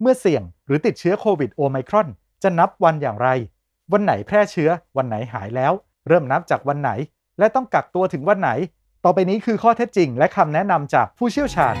เมื่อเสี่ยงหรือติดเชื้อโควิดโอไมครอน จะนับวันอย่างไร วันไหนแพร่เชื้อ วันไหนหายแล้ว เริ่มนับจากวันไหน และต้องกักตัวถึงวันไหน ต่อไปนี้คือข้อเท็จจริง และคำแนะนำจากผู้เชี่ยวชาญ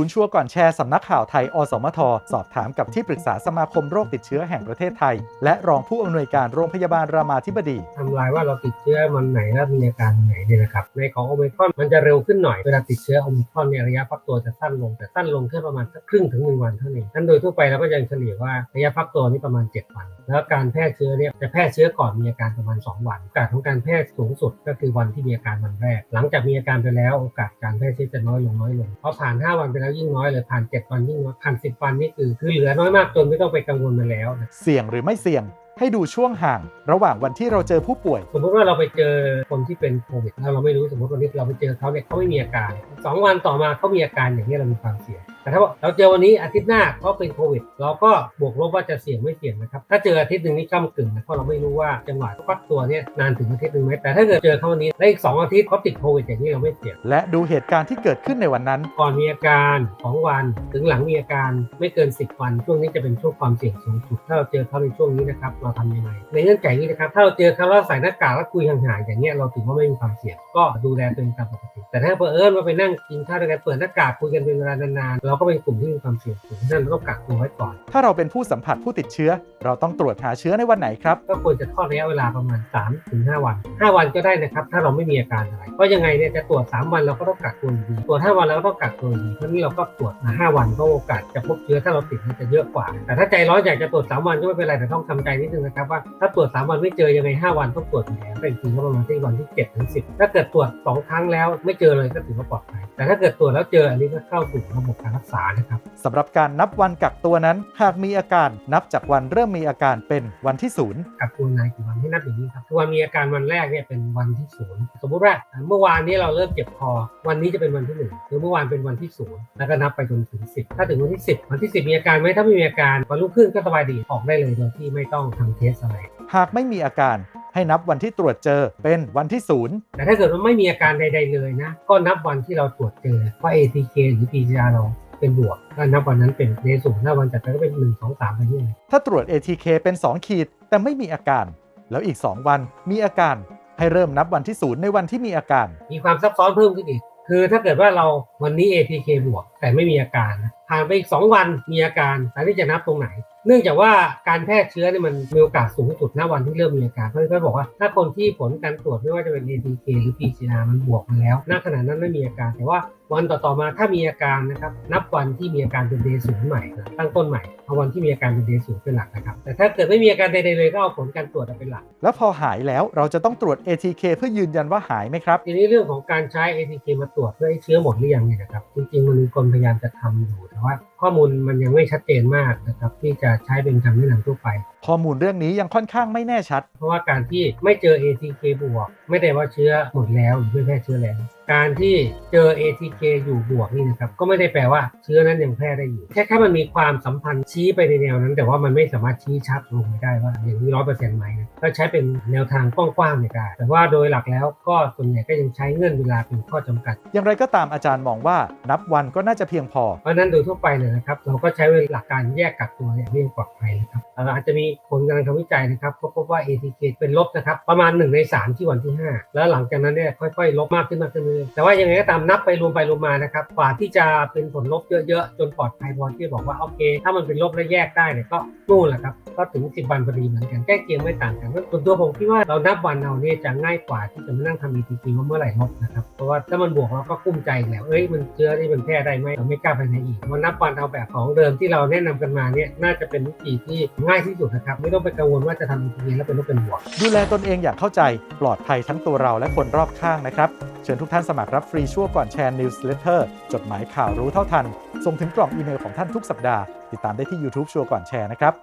ศูนย์ชัวร์ก่อนแชร์สำนักข่าวไทย อสมท สอบถามกับที่ปรึกษาสมาคมโรคติดเชื้อแห่งประเทศไทย และรองผู้อำนวยการโรงพยาบาลรามาธิบดีทำลายว่าเราติดเชื้อวันไหนแล้วมีอาการไหนเนี่ยนะครับในของโอมิครอนมันจะเร็วขึ้นหน่อยเวลาติดเชื้อโอมิครอนเนี่ยระยะฟักตัวจะสั้นลงแต่สั้นลงแค่ประมาณสักครึ่งถึงหนึ่งวันเท่านั้นนั้นโดยทั่วไปเราก็ยังเฉลี่ยว่าระยะฟักตัวนี่ประมาณ 7 วัน แล้วการแพร่เชื้อเนี่ยจะแพร่เชื้อก่อนมีอาการประมาณ 2 วันโอกาสของการแพร่สูงสุดก็คือวันที่มีอาการวันแรก หลังจากมีอาการไปแล้วโอกาสการแพร่เชื้อจะน้อยลงน้อยลงเพราะผ่าน 5 วันไปแล้วยิ่งน้อยเลยผ่าน7วันยิ่งน้อยผ่าน10วันนี่คือคือเหลือน้อยมากจนไม่ต้องไปกังวลมันแล้วนะเสี่ยงหรือไม่เสี่ยงให้ดูช่วงห่าง ระหว่างวันที่เราเจอผู้ป่วย สมมติว่าเราไปเจอคนที่เป็นโควิดแล้วเราไม่รู้สมมติวันนี้เราไปเจอเขาเนี่ยเขาไม่มีอาการสองวันต่อมาเขามีอาการอย่างนี้ยเรามีความเสี่ยง แต่ถ้าว่าเราเจอวันนี้อาทิตย์หน้าเขาเป็นโควิด เราก็บวกลบว่าจะเสี่ยงไม่เสี่ยงนะครับ ถ้าเจออาทิตย์หนึ่งนี่ก้ากึ่งนะเพราะเราไม่รู้ว่าจังหวะฟักตัวเนี่ยนานถึงอาทิตย์หนึ่งไหมแต่ถ้าเกิดเจอเขาวันนี้แล้วอีกสองอาทิตย์เขาติดโควิดอย่างนี้เราไม่เสี่ยงและดูเหตุการณ์ที่เกิดขึ้นในวันนั้น ก่อนมีอาการของวันถึงหลังมีอาการไม่เกิน 10 วัน ช่วงนี้จะเป็นช่วงความเสี่ยงสูงสุดถ้าเราเจอเขาในช่วงนี้นะครับเราทำยังไงในเงื่อนไขนี้นะครับถ้าเราเจอเขาแล้วใส่หน้ากากแล้วคุยห่างๆอย่างเงี้ยเราถือว่าไม่มีความเสี่ยงก็ดูแลตัวเองตามปกติแต่ถ้าเผอิญว่าไปนั่งกินข้าวด้วยกันเปิดหน้ากากคุยกันเป็นเวลานานๆเราก็เป็นกลุ่มที่มีความเสี่ยงสูงฉะนั้นเราต้องกักตัวไว้ก่อน ถ้าเราเป็นผู้สัมผัสผู้ติดเชื้อ เราต้องตรวจหาเชื้อในวันไหนครับ ก็ควรจะทอดระยะเวลาประมาณ3ถึง5วัน 5 วันก็ได้นะครับ ถ้าเราไม่มีอาการอะไร เพราะยังไงเนี่ยจะตรวจ 3 วันเราก็ต้องกักตัวอยู่ดี ตรวจ 5 วันเราก็ต้องกักตัวอยู่ดีเพราะนี้เราก็ตรวจมา 5 วันก็โอกาสจะพบเชื้อถ้าเราติดมันจะเยอะกว่า แต่ถ้าใจร้อนอยากจะตรวจ 3 วันก็ไม่เป็นไรแต่ต้องทำใจนิดนึงนะครับว่าถ้าตรวจ 3 วันไม่เจอยังไง 5 วันต้องตรวจอยู่แล้วเป็นจริงก็ประมาณที่วันที่7ถึง10 ถ้าเกิดตรวจ 2 ครั้งแล้วไม่เจอเลยก็ถือว่าปลอดภัยแต่ถ้าเกิดตรวจแล้วเจออันนี้ก็เข้าสู่ระบบการรักษานะครับสำหรับการนับวันกักตัวนั้น หากมีอาการนับจากวันเริ่มมีอาการเป็นวันที่ศูนย์กักตัวนานกี่วันให้นับอย่างนี้ครับวันมีอาการวันแรกเนี่ยเป็นวันที่ศูนย์สมมุติว่าเมื่อวานนี้เราเริ่มเจ็บคอ วันนี้จะเป็นวันที่หนึ่งหรือเมื่อวานเป็นวันที่ศูนย์แล้วก็นับไปจนถึงสิบถ้าถึงวันที่สิบวันที่สิบมีอาการไหมถ้าไม่มีอาการวันรุ่งขึ้นก็สบายดีออกได้เลยโดยที่ไม่ต้องทำเทสอะไรหากไม่มีอาการให้นับวันที่ตรวจเจอเป็นวันที่ศูนย์แต่ถ้าเกิดว่าไม่มีอาการใด ๆเลยนะ ก็นับวันที่เราตรวจเจอว่า ATK หรือ PCR เรา เป็นบวกก็นับวันนั้นเป็นในศูนย์ถ้าวันจัดไปก็เป็นหนึ่งสองสามไปเรื่อยถ้าตรวจ ATK เป็น 2 ขีด แต่ไม่มีอาการ แล้วอีก 2 วันมีอาการให้เริ่มนับวันที่ศูนย์ในวันที่มีอาการ มีความซับซ้อนเพิ่มขึ้นอีกคือถ้าเกิดว่าเราวันนี้ ATK บวกแต่ไม่มีอาการนะผ่านไปอีก 2 วันมีอาการอันนี้จะนับตรงไหน เนื่องจากว่าการแพร่เชื้อเนี่ยมันมีโอกาสสูงสุดณวันที่เริ่มมีอาการเพราะฉะนั้นบอกว่าถ้าคนที่ผลการตรวจไม่ว่าจะเป็น ATK หรือ PCR มันบวกมาแล้วณขณะนั้นไม่มีอาการแต่ว่าวันต่อๆมาถ้ามีอาการนะครับนับวันที่มีอาการเป็นเดย์ศูนย์ใหม่นะตั้งต้นใหม่เอาวันที่มีอาการเป็นเดย์ศูนย์เป็นหลักนะครับแต่ถ้าเกิดไม่มีอาการใดๆเลยก็เอาผลการตรวจเป็นหลัก แล้วพอหายแล้วเราจะต้องตรวจ ATK เพื่อยืนยันว่าหายไหมครับทีนี้เรื่องของการใช้ ATK มาตรวจเพื่อให้เชื้อหมดหรือยังเนี่ยนะครับจริงๆมันมีคนพยายามจะทำอยู่แต่ว่าข้อมูลมันยังไม่ชัดเจนมากนะครับที่จะใช้เป็นคำแนะนำทั่วไปข้อมูลเรื่องนี้ยังค่อนข้างไม่แน่ชัด เพราะว่าการที่ไม่เจอ ATK บวก ไม่ได้ว่าเชื้อหมดแล้วหรือไม่แพร่เชื้อแล้ว การที่เจอ ATK อยู่บวกนี่นะครับก็ไม่ได้แปลว่าเชื้อนั้นยังแพร่ได้อยู่ แค่แค่มันมีความสัมพันธ์ชี้ไปในแนวนั้น แต่ว่ามันไม่สามารถชี้ชัดลงไปได้ว่าอย่างนี้ร้อยเปอร์เซ็นต์ไหมนะก็ใช้เป็นแนวทางกว้างๆในการแต่ว่าโดยหลักแล้วก็ส่วนใหญ่ก็ยังใช้เงื่อนเวลาเป็นข้อจำกัด อย่างไรก็ตามอาจารย์มองว่านับวันก็น่าจะเพียงพอ เพราะฉะนั้นโดยทั่วไปเนี่ยนะครับเราก็ใช้หลักการแยกกักตัวเนี่ยเรียกปลอดภัยนะครับเอ่ออาจจะมีผลการทำวิจัยนะครับพบพบว่า ATK เป็นลบนะครับประมาณ 1 ใน 3 ที่วันที่ 5 แล้วหลังจากนั้นเนี่ยค่อยๆ ลบมากขึ้นมากขึ้นเรื่อยแต่ว่ายังไงก็ตามนับไปรวมไปรวมมานะครับกว่าที่จะเป็นผลลบเยอะๆ จนปลอดภัยพอที่จะบอกว่าโอเค ถ้ามันเป็นลบแล้วแยกได้เนี่ยก็นู่นแหละครับก็ถึง 10 วันพอดีเหมือนกันใกล้เคียงไม่ต่างกันส่วนตัวผมคิดว่าเรานับวันเอาเนี่ยจะง่ายกว่าที่จะมานั่งทำ ATK ว่าเมื่อไหร่ลบนะครับเพราะว่าถ้ามันบวกเราก็กุ้มใจแล้วเอ้ยมันเชื้อนี่มันแพร่ได้ไหมเราไม่กล้าไปไหนอีกมันนับวันเอาแบบของเดิมที่เราแนะนำกันมาเนี่ยน่าจะเป็นวิธีที่ง่ายที่สุดนะครับไม่ต้องไปกังวลว่าจะทำ ATK แล้วเป็นลบเป็นบวก ดูแลตนเองอย่างเข้าใจปลอดภัยทั้งตัวเราและคนรอบข้างนะครับ เชิญทุกท่านสมัครรับฟรีชั่วก่อนแชร์ Newsletter จดหมายข่าวรู้เท่าทัน ส่งถึงกล่องอีเมลของท่านทุกสัปดาห์ ติดตามได้ที่ YouTube ชัวร์ก่อนแชร์นะครับ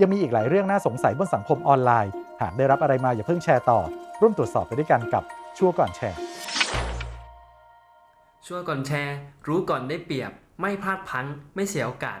ยังมีอีกหลายเรื่องน่าสงสัยบนสังคมออนไลน์ หากได้รับอะไรมาอย่าเพิ่งแชร์ต่อ ร่วมตรวจสอบไปด้วยกันกับชัวร์ก่อนแชร์ช่วยก่อนแชร์ รู้ก่อนได้เปรียบ ไม่พลาดพลั้งไม่เสียโอกาส